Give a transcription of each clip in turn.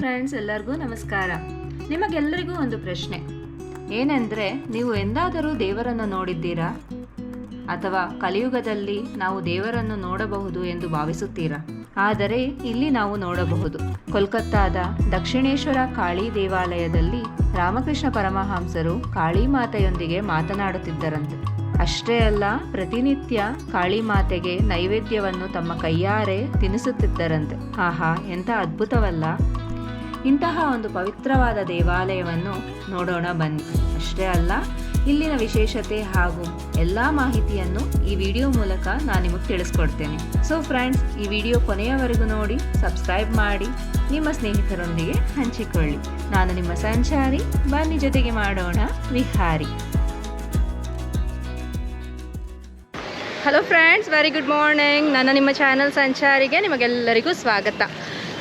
Friends ಎಲ್ಲರಿಗೂ ನಮಸ್ಕಾರ. ನಿಮಗೆಲ್ಲರಿಗೂ ಒಂದು ಪ್ರಶ್ನೆ. ಏನೆಂದರೆ, ನೀವು ಎಂದಾದರೂ ದೇವರನ್ನು ನೋಡಿದ್ದೀರಾ? ಅಥವಾ ಕಲಿಯುಗದಲ್ಲಿ ನಾವು ದೇವರನ್ನು ನೋಡಬಹುದು ಎಂದು ಭಾವಿಸುತ್ತೀರಾ? ಆದರೆ, ಇಲ್ಲಿ ನಾವು ನೋಡಬಹುದು. ಕೋಲ್ಕತ್ತಾದ ದಕ್ಷಿಣೇಶ್ವರ ಕಾಳಿ ದೇವಾಲಯದಲ್ಲಿ ರಾಮಕೃಷ್ಣ ಪರಮಹಂಸರು ಕಾಳಿ ಮಾತೆಯೊಂದಿಗೆ ಮಾತನಾಡುತ್ತಿದ್ದರಂತೆ. ಅಷ್ಟೇ ಅಲ್ಲ, ಪ್ರತಿನಿತ್ಯ ಕಾಳಿ ಮಾತೆಗೆ ನೈವೇದ್ಯವನ್ನು ತಮ್ಮ ಕೈಯಾರೆ ತಿನ್ನಿಸುತ್ತಿದ್ದರಂತೆ ಆಹಾ, ಎಂಥ ಅದ್ಭುತವಲ್ಲ. ಇಂತಹ ಒಂದು ಪವಿತ್ರವಾದ ದೇವಾಲಯವನ್ನು ನೋಡೋಣ ಬನ್ನಿ. ಅಷ್ಟೇ ಅಲ್ಲ, ಇಲ್ಲಿನ ವಿಶೇಷತೆ ಹಾಗೂ ಎಲ್ಲ ಮಾಹಿತಿಯನ್ನು ಈ ವಿಡಿಯೋ ಮೂಲಕ ನಾನು ನಿಮಗೆ ತಿಳಿಸ್ಕೊಡ್ತೇನೆ. ಸೊ ಫ್ರೆಂಡ್ಸ್ ಈ ವಿಡಿಯೋ ಕೊನೆಯವರೆಗೂ ನೋಡಿ ಸಬ್ಸ್ಕ್ರೈಬ್ ಮಾಡಿ, ನಿಮ್ಮ ಸ್ನೇಹಿತರೊಂದಿಗೆ ಹಂಚಿಕೊಳ್ಳಿ. ನಾನು ನಿಮ್ಮ ಸಂಚಾರಿ, ಬನ್ನಿ ಜೊತೆಗೆ ಮಾಡೋಣ, Vihari. Hello friends very good morning ನನ್ನ ನಿಮ್ಮ ಚಾನಲ್ ಸಂಚಾರಿಗೆ ನಿಮಗೆಲ್ಲರಿಗೂ ಸ್ವಾಗತ.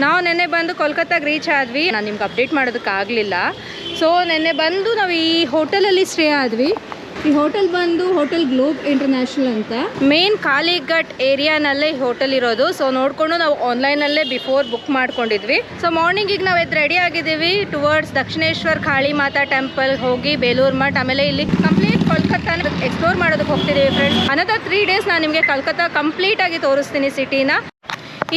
ನಾವು ನೆನ್ನೆ ಬಂದು ಕೋಲ್ಕತ್ತಾಗ ರೀಚ್ ಆದ್ವಿ. ನಾನು ನಿಮ್ಗೆ ಅಪ್ಡೇಟ್ ಮಾಡೋದಕ್ಕಾಗಲಿಲ್ಲ ಸೊ ನೆನ್ನೆ ಬಂದು ನಾವು ಈ ಹೋಟೆಲಲ್ಲಿ ಸ್ಟೇ ಆದ್ವಿ. ಈ ಹೋಟೆಲ್ ಬಂದು ಹೋಟೆಲ್ ಗ್ಲೋಬ್ ಇಂಟರ್ನ್ಯಾಷನಲ್ ಅಂತ. ಮೇನ್ ಕಾಲಿಘಟ್ ಏರಿಯಾನಲ್ಲೇ ಹೋಟೆಲ್ ಇರೋದು. ಸೊ ನೋಡಿಕೊಂಡು ನಾವು ಆನ್ಲೈನಲ್ಲೇ ಬಿಫೋರ್ ಬುಕ್ ಮಾಡ್ಕೊಂಡಿದ್ವಿ. ಸೊ ಈಗ ನಾವು ಎದ್ದು ರೆಡಿ ಆಗಿದ್ದೀವಿ. ಟುವರ್ಡ್ಸ್ ದಕ್ಷಿಣೇಶ್ವರ್ ಕಾಳಿ ಮಾತಾ ಟೆಂಪಲ್ ಹೋಗಿ ಬೇಲೂರು ಮಠ, ಆಮೇಲೆ ಇಲ್ಲಿ ಕಂಪ್ಲೀಟ್ ಕೋಲ್ಕತ್ತಾನ ಎಕ್ಸ್ಪ್ಲೋರ್ ಮಾಡೋದಕ್ಕೆ ಹೋಗ್ತಿದ್ದೀವಿ ಫ್ರೆಂಡ್ಸ್ ಅನದರ್ ತ್ರೀ ಡೇಸ್ ನಾನು ನಿಮಗೆ ಕಲ್ಕತ್ತಾ ಕಂಪ್ಲೀಟ್ ಆಗಿ ತೋರಿಸ್ತೀನಿ ಸಿಟಿನ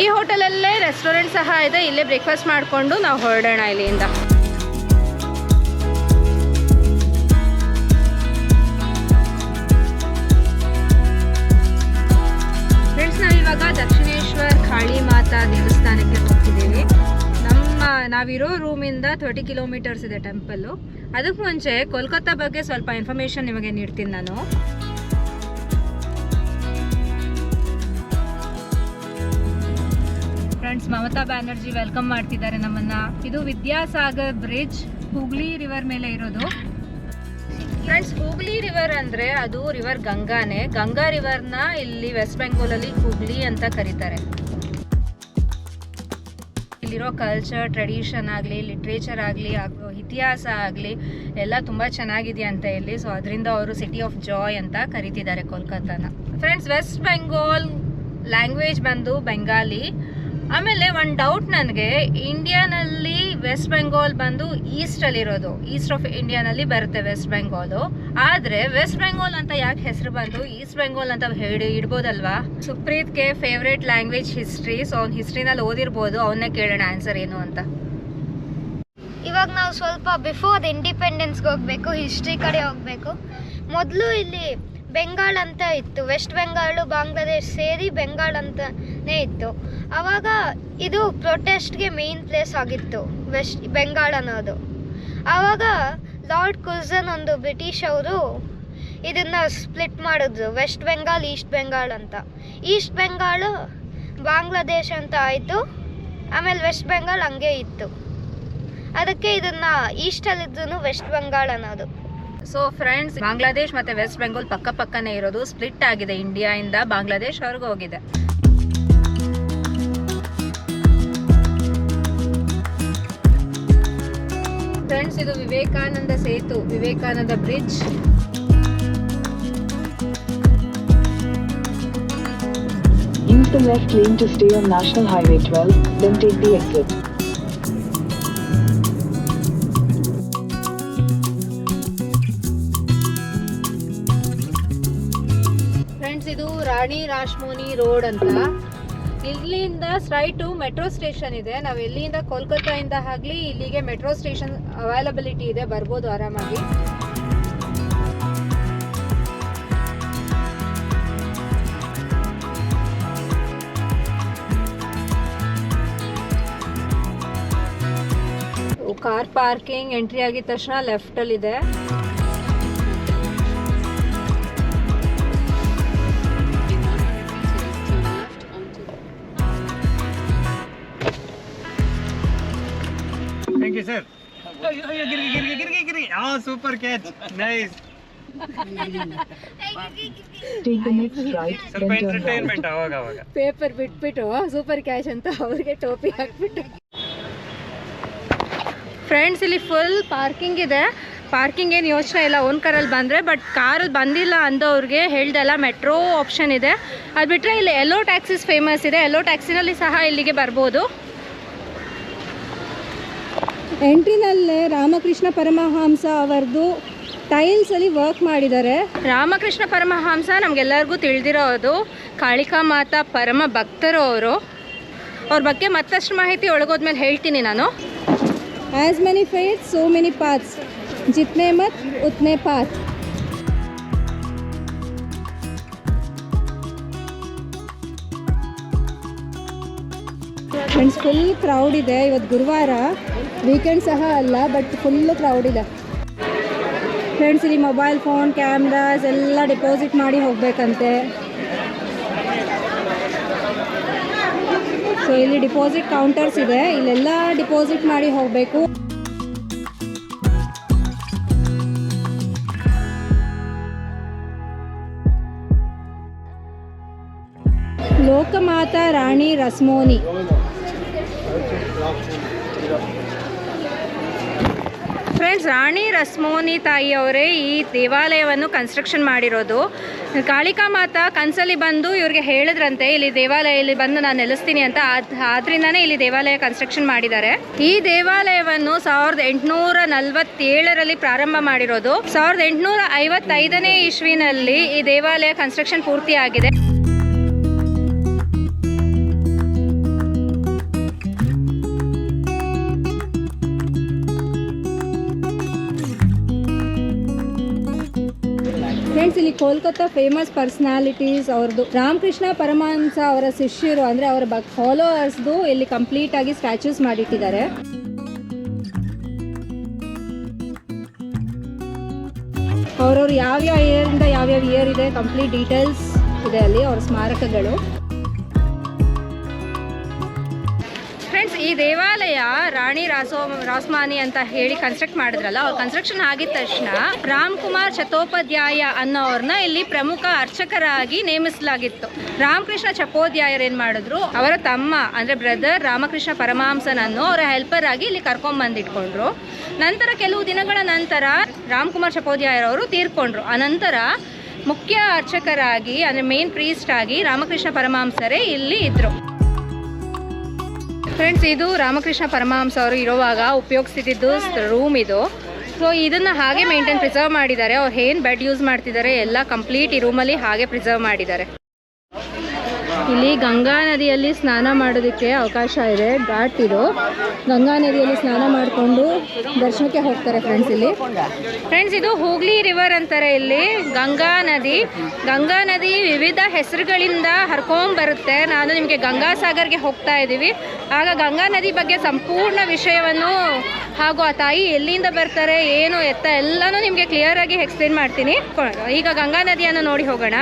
ಈ ಹೋಟೆಲಲ್ಲೇ ರೆಸ್ಟೋರೆಂಟ್ ಸಹ ಇದೆ. ಇಲ್ಲೇ ಬ್ರೇಕ್ಫಾಸ್ಟ್ ಮಾಡಿಕೊಂಡು ನಾವು ಹೊರಡೋಣ ಇಲ್ಲಿಂದ. ಫ್ರೆಂಡ್ಸ್ ನಾವಿವಾಗ ದಕ್ಷಿಣೇಶ್ವರ್ ಕಾಳಿ ಮಾತಾ ದೇವಸ್ಥಾನಕ್ಕೆ ಹೋಗ್ತಿದ್ದೀವಿ. ನಮ್ಮ, ನಾವಿರೋ ರೂಮಿಂದ ತರ್ಟಿ ಕಿಲೋಮೀಟರ್ಸ್ ಇದೆ ಟೆಂಪಲ್ಲು ಅದಕ್ಕೆ ಮುಂಚೆ ಕೋಲ್ಕತ್ತಾ ಬಗ್ಗೆ ಸ್ವಲ್ಪ ಇನ್ಫಾರ್ಮೇಷನ್ ನಿಮಗೆ ನೀಡ್ತೀನಿ ನಾನು. ಫ್ರೆಂಡ್ಸ್, ಮಮತಾ ಬ್ಯಾನರ್ಜಿ ವೆಲ್ಕಮ್ ಮಾಡ್ತಿದ್ದಾರೆ ನಮ್ಮನ್ನ. ಇದು ವಿದ್ಯಾಸಾಗರ್ ಬ್ರಿಡ್ಜ್, ಹುಗ್ಲಿ ರಿವರ್ ಮೇಲೆ ಇರೋದು. ಫ್ರೆಂಡ್ಸ್ ಹುಗ್ಲಿ ರಿವರ್ ಅಂದ್ರೆ ಅದು ರಿವರ್ ಗಂಗಾನೇ. ಗಂಗಾ ರಿವರ್ನ ಇಲ್ಲಿ ವೆಸ್ಟ್ ಬೆಂಗಾಲ್ ಅಲ್ಲಿ ಹುಗ್ಲಿ ಅಂತ ಕರೀತಾರೆ. ಇಲ್ಲಿರೋ ಕಲ್ಚರ್ ಟ್ರೆಡಿಷನ್ ಆಗಲಿ ಲಿಟ್ರೇಚರ್ ಆಗಲಿ ಇತಿಹಾಸ ಆಗಲಿ, ಎಲ್ಲ ತುಂಬ ಚೆನ್ನಾಗಿದೆ ಅಂತ ಇಲ್ಲಿ ಸೊ ಅದರಿಂದ ಅವರು ಸಿಟಿ ಆಫ್ ಜಾಯ್ ಅಂತ ಕರೀತಿದ್ದಾರೆ ಕೋಲ್ಕತ್ತಾನ. ಫ್ರೆಂಡ್ಸ್ ವೆಸ್ಟ್ ಬೆಂಗಾಲ್ ಲ್ಯಾಂಗ್ವೇಜ್ ಬಂದು ಬೆಂಗಾಲಿ ಆಮೇಲೆ ಒಂದು ಡೌಟ್ ನನಗೆ ಇಂಡಿಯಾನಲ್ಲಿ ವೆಸ್ಟ್ ಬೆಂಗಾಲ್ ಬಂದು ಈಸ್ಟಲ್ಲಿರೋದು ಈಸ್ಟ್ ಆಫ್ ಇಂಡಿಯಾನಲ್ಲಿ ಬರುತ್ತೆ ವೆಸ್ಟ್ ಬೆಂಗಾಲು ಆದರೆ ವೆಸ್ಟ್ ಬೆಂಗಾಲ್ ಅಂತ ಯಾಕೆ ಹೆಸರು ಬಂದು ಈಸ್ಟ್ ಬೆಂಗಾಲ್ ಅಂತ ಹೇಳಿ ಇಡ್ಬೋದಲ್ವಾ? ಸುಪ್ರೀತ್ಗೆ ಫೇವ್ರೇಟ್ ಲ್ಯಾಂಗ್ವೇಜ್ ಹಿಸ್ಟ್ರಿ ಸೊ ಅವ್ನ ಹಿಸ್ಟ್ರಿನಲ್ಲಿ ಓದಿರ್ಬೋದು. ಅವನ್ನೇ ಕೇಳೋಣ ಆನ್ಸರ್ ಏನು ಅಂತ. ಇವಾಗ ನಾವು ಸ್ವಲ್ಪ ಬಿಫೋರ್ ಇಂಡಿಪೆಂಡೆನ್ಸ್ಗೆ ಹೋಗಬೇಕು ಹಿಸ್ಟ್ರಿ ಕಡೆ ಹೋಗಬೇಕು. ಮೊದಲು ಇಲ್ಲಿ ಬೆಂಗಾಲ್ ಅಂತ ಇತ್ತು. ವೆಸ್ಟ್ ಬೆಂಗಾಲು ಬಾಂಗ್ಲಾದೇಶ್ ಸೇರಿ ಬೆಂಗಾಲ್ ಅಂತಲೇ ಇತ್ತು. ಆವಾಗ ಇದು ಪ್ರೊಟೆಸ್ಟ್ಗೆ ಮೇನ್ ಪ್ಲೇಸ್ ಆಗಿತ್ತು, ವೆಸ್ಟ್ ಬೆಂಗಾಲ್ ಅನ್ನೋದು. ಆವಾಗ ಲಾರ್ಡ್ ಕುಲ್ಸನ್ ಒಂದು ಬ್ರಿಟಿಷ್ ಅವರು ಇದನ್ನು ಸ್ಪ್ಲಿಟ್ ಮಾಡಿದ್ರು, ವೆಸ್ಟ್ ಬೆಂಗಾಲ್ ಈಸ್ಟ್ ಬೆಂಗಾಲ್ ಅಂತ. ಈಸ್ಟ್ ಬೆಂಗಾಲ್ ಬಾಂಗ್ಲಾದೇಶ್ ಅಂತ ಆಯಿತು, ಆಮೇಲೆ ವೆಸ್ಟ್ ಬೆಂಗಾಲ್ ಹಂಗೆ ಇತ್ತು. ಅದಕ್ಕೆ ಇದನ್ನ ಈಸ್ಟಲ್ಲಿದ್ದು ವೆಸ್ಟ್ ಬೆಂಗಾಲ್ ಅನ್ನೋದು. ಸೊ ಫ್ರೆಂಡ್ಸ್ ಬಾಂಗ್ಲಾದೇಶ್ ಮತ್ತೆ ವೆಸ್ಟ್ ಬೆಂಗಾಲ್ ಪಕ್ಕ ಪಕ್ಕನೇ ಇರೋದು. ಸ್ಪ್ಲಿಟ್ ಆಗಿದೆ ಇಂಡಿಯಾಯಿಂದ ಬಾಂಗ್ಲಾದೇಶ್ ಅವ್ರಿಗೆ ಹೋಗಿದೆ. ಫ್ರೆಂಡ್ಸ್ ಇದು Vivekananda Setu Vivekananda bridge Use the left lane to stay on National Highway 12, then take the exit. Rani Rajamoni road ಅಂತ. ಇಲ್ಲಿಂದ ಸ್ಟ್ರೈಟು ಮೆಟ್ರೋ ಸ್ಟೇಷನ್ ಇದೆ. ನಾವು ಎಲ್ಲಿಂದ ಕೋಲ್ಕತ್ತಾಯಿಂದ ಆಗಲಿ ಇಲ್ಲಿಗೆ ಮೆಟ್ರೋ ಸ್ಟೇಷನ್ ಅವೈಲಬಿಲಿಟಿ ಇದೆ. ಬರ್ಬೋದು ಆರಾಮಾಗಿ. ಕಾರ್ ಪಾರ್ಕಿಂಗ್ ಎಂಟ್ರಿ ಆಗಿದ ತಕ್ಷಣ left super catch. Nice. Take the next right, ಸ್ವಲ್ಪ then turn right. ಎಂಟರ್ಟೈನ್ಮೆಂಟ್ ಅವಾಗ ಅವಾಗ. ಪೇಪರ್ ಬಿಟ್ಬಿಟ್ಟು ಸೂಪರ್ ಕ್ಯಾಶ್ ಅಂತ ಅವ್ರಿಗೆ ಟೋಪಿ ಹಾಕ್ಬಿಟ್ಟು. ಫ್ರೆಂಡ್ಸ್ ಇಲ್ಲಿ ಫುಲ್ ಪಾರ್ಕಿಂಗ್ ಇದೆ. ಪಾರ್ಕಿಂಗ್ ಏನು ಯೋಚನೆ ಇಲ್ಲ ಓನ್ ಕಾರಲ್ಲಿ ಬಂದರೆ ಬಟ್ ಕಾರಲ್ಲಿ ಬಂದಿಲ್ಲ ಅಂದವ್ರಿಗೆ ಹೇಳ್ದಲ್ಲ ಮೆಟ್ರೋ ಆಪ್ಷನ್ ಇದೆ. ಅದು ಬಿಟ್ಟರೆ ಇಲ್ಲಿ ಎಲ್ಲೋ ಟ್ಯಾಕ್ಸಿಸ್ ಫೇಮಸ್ ಇದೆ. ಎಲ್ಲೋ ಟ್ಯಾಕ್ಸಿನಲ್ಲಿ ಸಹ ಇಲ್ಲಿಗೆ ಬರ್ಬೋದು. ಎಂಟ್ರಿನಲ್ಲೇ ರಾಮಕೃಷ್ಣ ಪರಮಹಂಸ ಅವರದು ಟೈಲ್ಸಲ್ಲಿ ವರ್ಕ್ ಮಾಡಿದ್ದಾರೆ. ರಾಮಕೃಷ್ಣ ಪರಮಹಂಸ ನಮಗೆಲ್ಲರಿಗೂ ತಿಳಿದಿರೋದು ಕಾಳಿಕಾ ಮಾತಾ ಪರಮ ಭಕ್ತರು ಅವರು. ಅವ್ರ ಬಗ್ಗೆ ಮತ್ತಷ್ಟು ಮಾಹಿತಿ ಒಳಗೋದ್ಮೇಲೆ ಹೇಳ್ತೀನಿ ನಾನು. As many faith so many paths ಜಿತ್ನೆ ಮತ್ ಉತ್ನೆ ಪಾತ್. ಫ್ರೆಂಡ್ಸ್ ಫುಲ್ ಕ್ರೌಡ್ ಇದೆ. ಇವತ್ತು ಗುರುವಾರ ವೀಕೆಂಡ್ ಸಹ ಅಲ್ಲ ಬಟ್ ಫುಲ್ಲು ಕ್ರೌಡ್ ಇದೆ. ಫ್ರೆಂಡ್ಸ್ ಇಲ್ಲಿ ಮೊಬೈಲ್ ಫೋನ್ ಕ್ಯಾಮ್ರಾಸ್ ಎಲ್ಲ ಡಿಪಾಸಿಟ್ ಮಾಡಿ ಹೋಗಬೇಕಂತೆ. ಸೊ ಇಲ್ಲಿ ಡಿಪಾಸಿಟ್ ಕೌಂಟರ್ಸ್ ಇದೆ. ಇಲ್ಲೆಲ್ಲ ಡಿಪಾಸಿಟ್ ಮಾಡಿ ಹೋಗಬೇಕು. ಲೋಕಮಾತಾ ರಾಣಿ, ರಸ್ಮೋನಿ. ಫ್ರೆಂಡ್ಸ್ ರಾಣಿ ರಸ್ಮೋನಿ ತಾಯಿಯವರೇ ಈ ದೇವಾಲಯವನ್ನು ಕನ್ಸ್ಟ್ರಕ್ಷನ್ ಮಾಡಿರೋದು. ಕಾಳಿಕಾ ಮಾತಾ ಕನಸಲ್ಲಿ ಬಂದು ಇವ್ರಿಗೆ ಹೇಳಿದ್ರಂತೆ, ಇಲ್ಲಿ ದೇವಾಲಯ ಇಲ್ಲಿ ಬಂದು ನಾನು ನೆಲೆಸ್ತೀನಿ ಅಂತ. ಆದ್- ಆದ್ರಿಂದಾನೇ ಇಲ್ಲಿ ದೇವಾಲಯ ಕನ್ಸ್ಟ್ರಕ್ಷನ್ ಮಾಡಿದ್ದಾರೆ. ಈ ದೇವಾಲಯವನ್ನು ಸಾವಿರದ ಎಂಟುನೂರ ನಲವತ್ತೇಳರಲ್ಲಿ ಪ್ರಾರಂಭ ಮಾಡಿರೋದು. ಸಾವಿರದ ಎಂಟುನೂರ ಐವತ್ತೈದನೇ ಇಸ್ವಿನಲ್ಲಿ ಈ ದೇವಾಲಯ ಕನ್ಸ್ಟ್ರಕ್ಷನ್ ಪೂರ್ತಿಯಾಗಿದೆ. ಫ್ರೆಂಡ್ಸ್ ಇಲ್ಲಿ ಕೋಲ್ಕತ್ತಾ ಫೇಮಸ್ ಪರ್ಸನಾಲಿಟೀಸ್ ಅವ್ರದ್ದು. ರಾಮಕೃಷ್ಣ ಪರಮಹಂಸ ಅವರ ಶಿಷ್ಯರು ಅಂದರೆ ಅವರ ಬಕ್ ಫಾಲೋವರ್ಸ್ದು ಇಲ್ಲಿ ಕಂಪ್ಲೀಟ್ ಆಗಿ ಸ್ಟ್ಯಾಚ್ಯೂಸ್ ಮಾಡಿಟ್ಟಿದ್ದಾರೆ. ಅವ್ರವ್ರು ಯಾವ್ಯಾವ ಇಯರಿಂದ ಯಾವ್ಯಾವ ಇಯರ್ ಇದೆ ಕಂಪ್ಲೀಟ್ ಡೀಟೇಲ್ಸ್ ಇದೆ ಅಲ್ಲಿ ಅವ್ರ ಸ್ಮಾರಕಗಳು. ಈ ದೇವಾಲಯ ರಾಣಿ ರಾಸೋ ರಾಸ್ಮಾನಿ ಅಂತ ಹೇಳಿ ಕನ್ಸ್ಟ್ರಕ್ಟ್ ಮಾಡಿದ್ರಲ್ಲ, ಅವ್ರ ಕನ್ಸ್ಟ್ರಕ್ಷನ್ ಆಗಿದ ತಕ್ಷಣ ರಾಮ್ ಕುಮಾರ್ ಚತೋಪಾಧ್ಯಾಯ ಅನ್ನೋರ್ನ ಇಲ್ಲಿ ಪ್ರಮುಖ ಅರ್ಚಕರಾಗಿ ನೇಮಿಸಲಾಗಿತ್ತು. ರಾಮಕೃಷ್ಣ ಚಪೋಧ್ಯಾಯರು ಏನ್ ಮಾಡಿದ್ರು, ಅವರ ತಮ್ಮ ಅಂದ್ರೆ ಬ್ರದರ್ ರಾಮಕೃಷ್ಣ ಪರಮಹಂಸನನ್ನು ಅವರ ಹೆಲ್ಪರ್ ಆಗಿ ಇಲ್ಲಿ ಕರ್ಕೊಂಡ್ ಬಂದಿಟ್ಕೊಂಡ್ರು. ನಂತರ ಕೆಲವು ದಿನಗಳ ನಂತರ ರಾಮ್ಕುಮಾರ್ ಚಪೋಧ್ಯಾಯರವರು ತೀರ್ಕೊಂಡ್ರು. ಅನಂತರ ಮುಖ್ಯ ಅರ್ಚಕರಾಗಿ ಅಂದ್ರೆ ಮೇನ್ ಪ್ರೀಸ್ಟ್ ಆಗಿ ರಾಮಕೃಷ್ಣ ಪರಮಹಂಸರೇ ಇಲ್ಲಿ ಇದ್ರು. ಫ್ರೆಂಡ್ಸ್ ಇದು ರಾಮಕೃಷ್ಣ ಪರಮಹಂಸ ಅವರು ಇರುವಾಗ ಉಪಯೋಗಿಸ್ತಿದ್ದು ರೂಮ್ ಇದು. ಸೊ ಇದನ್ನ ಹಾಗೆ ಮೇಂಟೈನ್ ಪ್ರಿಸರ್ವ್ ಮಾಡಿದ್ದಾರೆ. ಅವ್ರು ಏನು ಬೆಡ್ ಯೂಸ್ ಮಾಡ್ತಿದ್ದಾರೆ, ಎಲ್ಲ ಕಂಪ್ಲೀಟ್ ಈ ರೂಮಲ್ಲಿ ಹಾಗೆ ಪ್ರಿಸರ್ವ್ ಮಾಡಿದ್ದಾರೆ. ಇಲ್ಲಿ ಗಂಗಾ ನದಿಯಲ್ಲಿ ಸ್ನಾನ ಮಾಡೋದಕ್ಕೆ ಅವಕಾಶ ಇದೆ. ಘಾಟ್ ಇದು. ಗಂಗಾ ನದಿಯಲ್ಲಿ ಸ್ನಾನ ಮಾಡಿಕೊಂಡು ದರ್ಶನಕ್ಕೆ ಹೋಗ್ತಾರೆ ಫ್ರೆಂಡ್ಸ್ ಇಲ್ಲಿ. ಫ್ರೆಂಡ್ಸ್ ಇದು ಹೂಗ್ಲಿ ರಿವರ್ ಅಂತಾರೆ ಇಲ್ಲಿ. ಗಂಗಾ ನದಿ. ಗಂಗಾ ನದಿ ವಿವಿಧ ಹೆಸರುಗಳಿಂದ ಹರ್ಕೊಂಡ್ ಬರುತ್ತೆ. ನಾನು ನಿಮಗೆ ಗಂಗಾ ಸಾಗರ್ಗೆ ಹೋಗ್ತಾ ಇದ್ದೀವಿ. ಆಗ ಗಂಗಾ ನದಿ ಬಗ್ಗೆ ಸಂಪೂರ್ಣ ವಿಷಯವನ್ನು ಹಾಗೂ ಆ ತಾಯಿ ಎಲ್ಲಿಂದ ಬರ್ತಾರೆ, ಏನು ಎತ್ತ ಎಲ್ಲನೂ ನಿಮಗೆ ಕ್ಲಿಯರ್ ಆಗಿ ಎಕ್ಸ್ಪ್ಲೇನ್ ಮಾಡ್ತೀನಿ. ಈಗ ಗಂಗಾ ನದಿಯನ್ನು ನೋಡಿ ಹೋಗೋಣ.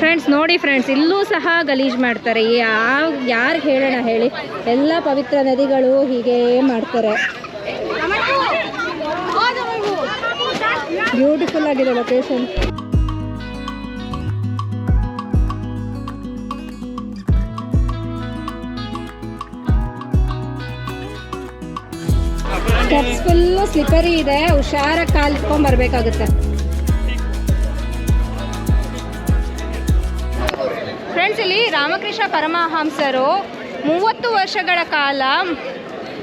ಫ್ರೆಂಡ್ಸ್ ನೋಡಿ ಫ್ರೆಂಡ್ಸ್ ಇಲ್ಲೂ ಸಹ ಗಲೀಜು ಮಾಡ್ತಾರೆ. ಯಾವ ಯಾರಿಗೆ ಹೇಳೋಣ ಹೇಳಿ. ಎಲ್ಲ ಪವಿತ್ರ ನದಿಗಳು ಹೀಗೆ ಮಾಡ್ತಾರೆ. ಬ್ಯೂಟಿಫುಲ್ ಆಗಿದೆ ಲೊಕೇಶನ್ ಫುಲ್ಲು ಸ್ಲಿಪರಿ ಇದೆ. ಹುಷಾರಾಗಿ ಕಾಲಿಟ್ಕೊಂಡ್ ಬರ್ಬೇಕಾಗುತ್ತೆ. ಫ್ರೆಂಡ್ಸ್ ಇಲ್ಲಿ ರಾಮಕೃಷ್ಣ ಪರಮಹಂಸರು ಮೂವತ್ತು ವರ್ಷಗಳ ಕಾಲ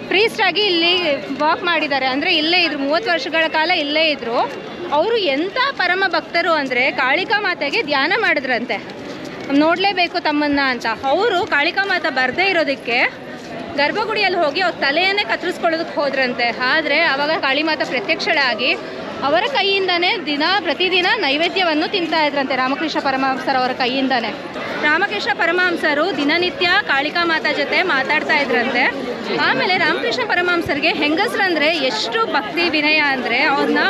ಪ್ರೀಸ್ಟ್ ಆಗಿ ಇಲ್ಲಿ ವಾಕ್ ಮಾಡಿದ್ದಾರೆ. ಅಂದರೆ ಇಲ್ಲೇ ಇದ್ರು, ಮೂವತ್ತು ವರ್ಷಗಳ ಕಾಲ ಇಲ್ಲೇ ಇದ್ರು. ಅವರು ಎಂಥ ಪರಮ ಭಕ್ತರು ಅಂದರೆ ಕಾಳಿಕಾ ಮಾತೆಗೆ ಧ್ಯಾನ ಮಾಡಿದ್ರಂತೆ. ನೋಡಲೇಬೇಕು ತಮ್ಮನ್ನ ಅಂತ. ಅವರು ಕಾಳಿಕಾ ಮಾತ ಬರದೇ ಇರೋದಕ್ಕೆ ಗರ್ಭಗುಡಿಯಲ್ಲಿ ಹೋಗಿ ಅವ್ರ ತಲೆಯನ್ನೇ ಕತ್ತರಿಸ್ಕೊಳ್ಳೋದಕ್ಕೆ ಹೋದ್ರಂತೆ. ಆದರೆ ಆವಾಗ ಕಾಳಿಮಾತ ಪ್ರತ್ಯಕ್ಷಳಾಗಿ ಅವರ ಕೈಯಿಂದನೇ ದಿನ ಪ್ರತಿದಿನ ನೈವೇದ್ಯವನ್ನು ತಿಂತಾ ಇದ್ರಂತೆ ರಾಮಕೃಷ್ಣ ಪರಮಹಂಸರು ಅವರ ಕೈಯಿಂದನೇ. ರಾಮಕೃಷ್ಣ ಪರಮಹಂಸರು ದಿನನಿತ್ಯ ಕಾಳಿಕಾ ಮಾತಾ ಜೊತೆ ಮಾತಾಡ್ತಾ ಇದ್ರಂತೆ. ಆಮೇಲೆ ರಾಮಕೃಷ್ಣ ಪರಮಹಂಸರಿಗೆ ಹೆಂಗಸರಂದರೆ ಎಷ್ಟು ಭಕ್ತಿ ವಿನಯ ಅಂದರೆ ಅವ್ರನ್ನ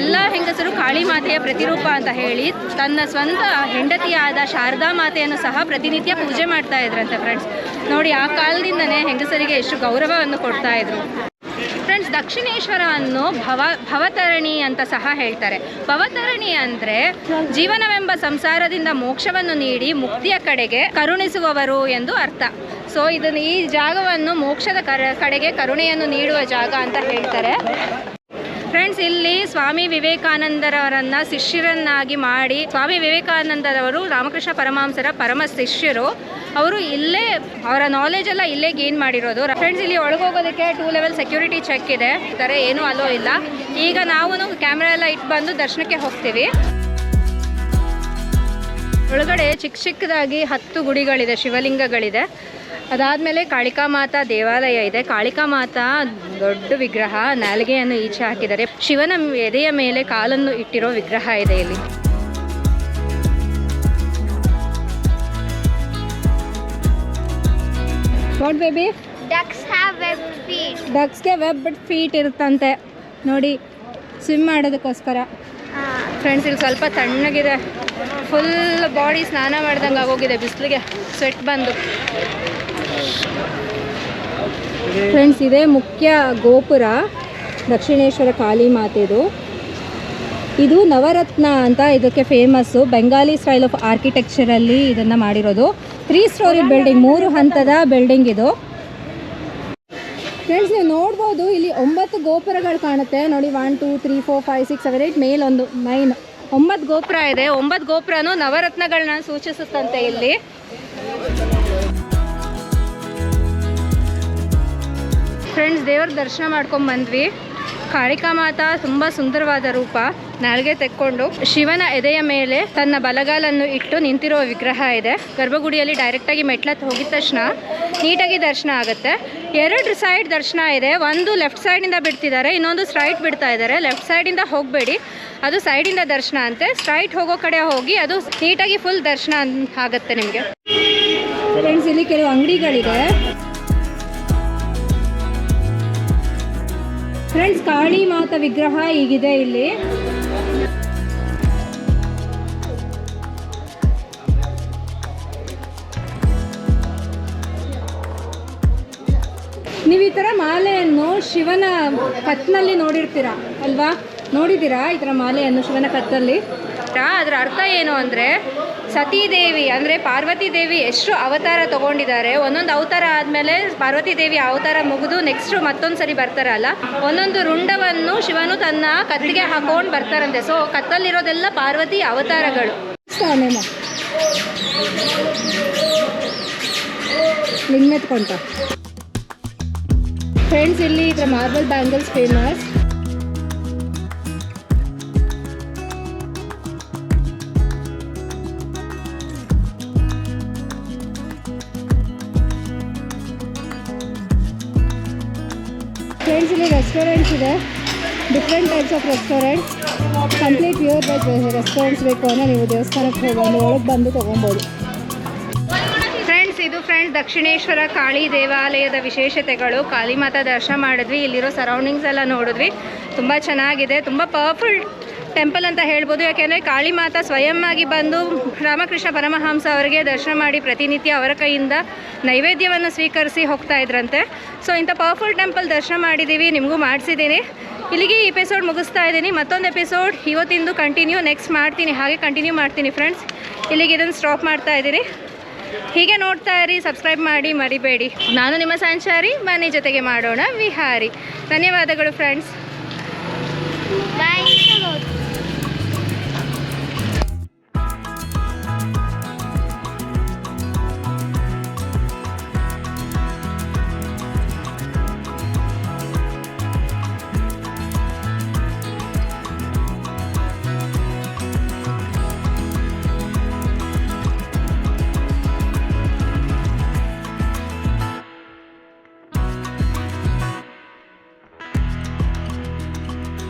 ಎಲ್ಲ ಹೆಂಗಸರು ಕಾಳಿ ಮಾತೆಯ ಪ್ರತಿರೂಪ ಅಂತ ಹೇಳಿ ತನ್ನ ಸ್ವಂತ ಹೆಂಡತಿಯಾದ ಶಾರದಾ ಮಾತೆಯನ್ನು ಸಹ ಪ್ರತಿನಿತ್ಯ ಪೂಜೆ ಮಾಡ್ತಾ ಇದ್ರಂತೆ ಫ್ರೆಂಡ್ಸ್ ನೋಡಿ, ಆ ಕಾಲದಿಂದನೇ ಹೆಂಗಸರಿಗೆ ಎಷ್ಟು ಗೌರವವನ್ನು ಕೊಡ್ತಾ ಇದ್ರು. ಫ್ರೆಂಡ್ಸ್ ದಕ್ಷಿಣೇಶ್ವರ ಭವ ಭವತರಣಿ ಅಂತ ಸಹ ಹೇಳ್ತಾರೆ. ಭವತರಣಿ ಅಂದರೆ ಜೀವನವೆಂಬ ಸಂಸಾರದಿಂದ ಮೋಕ್ಷವನ್ನು ನೀಡಿ ಮುಕ್ತಿಯ ಕಡೆಗೆ ಕರುಣಿಸುವವರು ಎಂದು ಅರ್ಥ. ಸೊ ಇದನ್ನು ಈ ಜಾಗವನ್ನು ಮೋಕ್ಷದ ಕಡೆಗೆ ಕರುಣೆಯನ್ನು ನೀಡುವ ಜಾಗ ಅಂತ ಹೇಳ್ತಾರೆ. ಫ್ರೆಂಡ್ಸ್ ಇಲ್ಲಿ ಸ್ವಾಮಿ ವಿವೇಕಾನಂದರವರನ್ನ ಶಿಷ್ಯರನ್ನಾಗಿ ಮಾಡಿ ಸ್ವಾಮಿ ವಿವೇಕಾನಂದರವರು ರಾಮಕೃಷ್ಣ ಪರಮಹಂಸರ ಪರಮ ಶಿಷ್ಯರು. ಅವರು ಇಲ್ಲೇ ಅವರ ನಾಲೆಜ್ ಎಲ್ಲ ಇಲ್ಲೇ ಗೇನ್ ಮಾಡಿರೋದು. ಫ್ರೆಂಡ್ಸ್ ಇಲ್ಲಿ ಒಳಗೋಗೋದಕ್ಕೆ ಟೂ ಲೆವೆಲ್ ಸೆಕ್ಯೂರಿಟಿ ಚೆಕ್ ಇದೆ. ಏನು ಏನೂ ಅಲೋ ಇಲ್ಲ. ಈಗ ನಾವು ಕ್ಯಾಮ್ರಾ ಎಲ್ಲ ಇಟ್ಟು ಬಂದು ದರ್ಶನಕ್ಕೆ ಹೋಗ್ತೀವಿ. ಒಳಗಡೆ ಚಿಕ್ಕ ಚಿಕ್ಕದಾಗಿ ಹತ್ತು ಗುಡಿಗಳಿದೆ, ಶಿವಲಿಂಗಗಳಿದೆ. ಅದಾದಮೇಲೆ ಕಾಳಿಕಾ ಮಾತಾ ದೇವಾಲಯ ಇದೆ. ಕಾಳಿಕಾ ಮಾತಾ ದೊಡ್ಡ ವಿಗ್ರಹ. ನಾಲಿಗೆಯನ್ನು ಈಚೆ ಹಾಕಿದ್ದಾರೆ. ಶಿವನ ಎದೆಯ ಮೇಲೆ ಕಾಲನ್ನು ಇಟ್ಟಿರೋ ವಿಗ್ರಹ ಇದೆ ಇಲ್ಲಿ. ವಾಟ್ ಬೇಬಿ ಡಕ್ಸ್ಗೆ ವೆಬ್ ಫೀಟ್ ಇರುತ್ತಂತೆ. ನೋಡಿ ಸ್ವಿಮ್ ಮಾಡೋದಕ್ಕೋಸ್ಕರ. ಫ್ರೆಂಡ್ಸ್ ಇಲ್ಲಿ ಸ್ವಲ್ಪ ತಣ್ಣಗಿದೆ. ಫುಲ್ ಬಾಡಿ ಸ್ನಾನ ಮಾಡ್ದಂಗೆ ಆಗೋಗಿದೆ, ಬಿಸಿಲಿಗೆ. ಸ್ವೆಟ್ ಬಂದು. ಫ್ರೆಂಡ್ಸ್ ಇದೇ ಮುಖ್ಯ ಗೋಪುರ. ದಕ್ಷಿಣೇಶ್ವರ ಕಾಳಿ ಮಾತೆದು ಇದು. ನವರತ್ನ ಅಂತ ಇದಕ್ಕೆ ಫೇಮಸ್ಸು ಬೆಂಗಾಲಿ ಸ್ಟೈಲ್ ಆಫ್ ಆರ್ಕಿಟೆಕ್ಚರಲ್ಲಿ ಇದನ್ನು ಮಾಡಿರೋದು. ತ್ರೀ ಸ್ಟೋರಿ ಬಿಲ್ಡಿಂಗ್ ಮೂರು ಹಂತದ ಬಿಲ್ಡಿಂಗ್ ಇದು. ಫ್ರೆಂಡ್ಸ್ ನೀವು ನೋಡ್ಬೋದು, ಇಲ್ಲಿ ಒಂಬತ್ತು ಗೋಪುರಗಳು ಕಾಣುತ್ತೆ. ನೋಡಿ one two three four five six seven eight ಮೇಲೊಂದು ನೈನ್ ಒಂಬತ್ತು ಗೋಪುರ ಇದೆ. ಒಂಬತ್ತು ಗೋಪುರನು ನವರತ್ನಗಳನ್ನ ಸೂಚಿಸುತ್ತಂತೆ ಇಲ್ಲಿ. ಫ್ರೆಂಡ್ಸ್ ದೇವ್ರ ದರ್ಶನ ಮಾಡ್ಕೊಂಡು ಬಂದ್ವಿ. ಕಾಳಿಕಾ ಮಾತಾ ತುಂಬ ಸುಂದರವಾದ ರೂಪ. ನಾಲ್ಗೆ ತೆಕ್ಕೊಂಡು ಶಿವನ ಎದೆಯ ಮೇಲೆ ತನ್ನ ಬಲಗಾಲನ್ನು ಇಟ್ಟು ನಿಂತಿರೋ ವಿಗ್ರಹ ಇದೆ. ಗರ್ಭಗುಡಿಯಲ್ಲಿ ಡೈರೆಕ್ಟಾಗಿ ಮೆಟ್ಲತ್ತು ಹೋಗಿದ ತಕ್ಷಣ ನೀಟಾಗಿ ದರ್ಶನ ಆಗುತ್ತೆ. ಎರಡು ಸೈಡ್ ದರ್ಶನ ಇದೆ. ಒಂದು ಲೆಫ್ಟ್ ಸೈಡಿಂದ ಬಿಡ್ತಿದ್ದಾರೆ, ಇನ್ನೊಂದು ಸ್ಟ್ರೈಟ್ ಬಿಡ್ತಾ ಇದ್ದಾರೆ. ಲೆಫ್ಟ್ ಸೈಡಿಂದ ಹೋಗಬೇಡಿ. ಅದು ಸೈಡಿಂದ ದರ್ಶನ ಅಂತೆ. ಸ್ಟ್ರೈಟ್ ಹೋಗೋ ಕಡೆ ಹೋಗಿ, ಅದು ನೀಟಾಗಿ ಫುಲ್ ದರ್ಶನ ಆಗುತ್ತೆ ನಿಮಗೆ. ಫ್ರೆಂಡ್ಸ್ ಇಲ್ಲಿ ಕೆಲವು ಅಂಗಡಿಗಳಿದೆ. ಫ್ರೆಂಡ್ಸ್ ಕಾಳಿ ಮಾತಾ ವಿಗ್ರಹ ಈಗಿದೆ ಇಲ್ಲಿ. ನೀವು ಈ ಥರ ಮಾಲೆಯನ್ನು ಶಿವನ ಕತ್ನಲ್ಲಿ ನೋಡಿರ್ತೀರಾ ಅಲ್ವಾ? ನೋಡಿದ್ದೀರಾ ಈ ಥರ ಮಾಲೆಯನ್ನು ಶಿವನ ಕತ್ತಲ್ಲಿ? ಅದರ ಅರ್ಥ ಏನು ಅಂದರೆ ಸತೀದೇವಿ ಅಂದರೆ ಪಾರ್ವತಿ ದೇವಿ ಎಷ್ಟು ಅವತಾರ ತಗೊಂಡಿದ್ದಾರೆ. ಒಂದೊಂದು ಅವತಾರ ಆದಮೇಲೆ ಪಾರ್ವತಿ ದೇವಿ ಅವತಾರ ಮುಗಿದು ನೆಕ್ಸ್ಟ್ ಮತ್ತೊಂದು ಸರಿ ಬರ್ತಾರಲ್ಲ ಒಂದೊಂದು ರುಂಡವನ್ನು ಶಿವನು ತನ್ನ ಕತ್ತಿಗೆ ಹಾಕೊಂಡು ಬರ್ತಾರಂತೆ. ಸೊ ಕತ್ತಲ್ಲಿರೋದೆಲ್ಲ ಪಾರ್ವತಿ ಅವತಾರಗಳು. ಲಿಂಗ್ಮೆತ್ಕೊಂತ ಫ್ರೆಂಡ್ಸ್ ಇಲ್ಲಿ ಇದರ ಮಾರ್ಬಲ್ ಬ್ಯಾಂಗಲ್ಸ್ ಫೇಮಸ್ ಫ್ರೆಂಡ್ಸ್ ಇಲ್ಲಿ ರೆಸ್ಟೋರೆಂಟ್ಸ್ ಇದೆ. Different types of restaurant complete pure restaurants ಬೇಕು ಅಂದರೆ ನೀವು ದೇವಸ್ಥಾನಕ್ಕೆ ಹೋಗಿ ಒಳಗೆ ಬಂದು ತೊಗೊಬೋದು. ದಕ್ಷಿಣೇಶ್ವರ ಕಾಳಿ ದೇವಾಲಯದ ವಿಶೇಷತೆಗಳು. ಕಾಳಿಮಾತಾ ದರ್ಶನ ಮಾಡಿದ್ವಿ. ಇಲ್ಲಿರೋ ಸರೌಂಡಿಂಗ್ಸ್ ಎಲ್ಲ ನೋಡಿದ್ವಿ. ತುಂಬ ಚೆನ್ನಾಗಿದೆ. ತುಂಬ ಪವರ್ಫುಲ್ ಟೆಂಪಲ್ ಅಂತ ಹೇಳ್ಬೋದು. ಯಾಕೆಂದರೆ ಕಾಳಿ ಮಾತಾ ಸ್ವಯಂ ಆಗಿ ಬಂದು ರಾಮಕೃಷ್ಣ ಪರಮಹಂಸ ಅವರಿಗೆ ದರ್ಶನ ಮಾಡಿ ಪ್ರತಿನಿತ್ಯ ಅವರ ಕೈಯಿಂದ ನೈವೇದ್ಯವನ್ನು ಸ್ವೀಕರಿಸಿ ಹೋಗ್ತಾ ಇದ್ರಂತೆ. ಸೊ ಇಂಥ ಪವರ್ಫುಲ್ ಟೆಂಪಲ್ ದರ್ಶನ ಮಾಡಿದ್ದೀವಿ. ನಿಮಗೂ ಮಾಡಿಸಿದ್ದೀನಿ. ಇಲ್ಲಿಗೆ ಈ ಎಪಿಸೋಡ್ ಮುಗಿಸ್ತಾ ಇದ್ದೀನಿ. ಮತ್ತೊಂದು ಎಪಿಸೋಡ್ ಇವತ್ತಿಂದು ಕಂಟಿನ್ಯೂ ನೆಕ್ಸ್ಟ್ ಮಾಡ್ತೀನಿ. ಹಾಗೆ ಕಂಟಿನ್ಯೂ ಮಾಡ್ತೀನಿ ಫ್ರೆಂಡ್ಸ್ ಇಲ್ಲಿಗೆ ಇದನ್ನು ಸ್ಟಾಪ್ ಮಾಡ್ತಾ ಇದ್ದೀನಿ. ಹೀಗೆ ನೋಡ್ತಾ ಇರಿ ಸಬ್ಸ್ಕ್ರೈಬ್ ಮಾಡಿ, ಮರಿಬೇಡಿ. ನಾನು ನಿಮ್ಮ ಸಂಚಾರಿ, ಮನೆ ಜೊತೆಗೆ ಮಾಡೋಣ, ವಿಹಾರಿ. ಧನ್ಯವಾದಗಳು ಫ್ರೆಂಡ್ಸ್